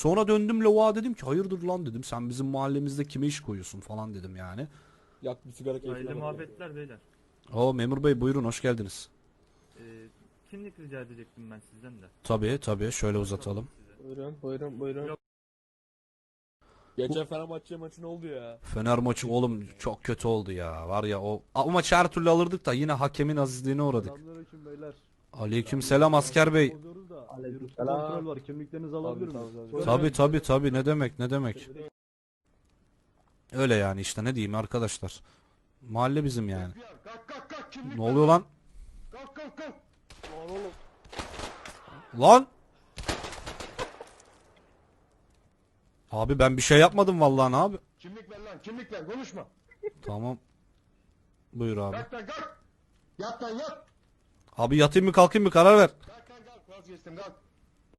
Sonra döndüm lavuğa dedim ki hayırdır lan dedim. Sen bizim mahallemizde kime iş koyuyorsun falan dedim yani. Yak bir sigara keyfine Hayırlı bak. muhabbetler beyler. O memur bey buyurun hoş geldiniz. Ee, kimlik rica edecektim ben sizden de. Tabii tabii şöyle uzatalım. Buyurun buyurun buyurun. Geçen Fenerbahçe maçı ne oldu ya? Fener maçı oğlum çok kötü oldu ya. Var ya o, o maçı her türlü alırdık da yine hakemin azizliğine uğradık. Selamünaleyküm beyler. Aleyküm selam asker bey. Bir kontrol var. Kimliklerinizi alabilir miyiz? Tabii tabii tabii ne demek ne demek. Öyle yani işte ne diyeyim arkadaşlar. Mahalle bizim yani. Kalk kalk kalk kimlik Ne oluyor lan? kalk kalk kalk. Lan oğlum. Lan! Abi ben bir şey yapmadım vallahi abi. Kimlik ver lan kimlik ver konuşma. Tamam. Buyur abi. Kalk lan kalk. Yat lan yat. Abi yatayım mı kalkayım mı karar ver. Jestem ga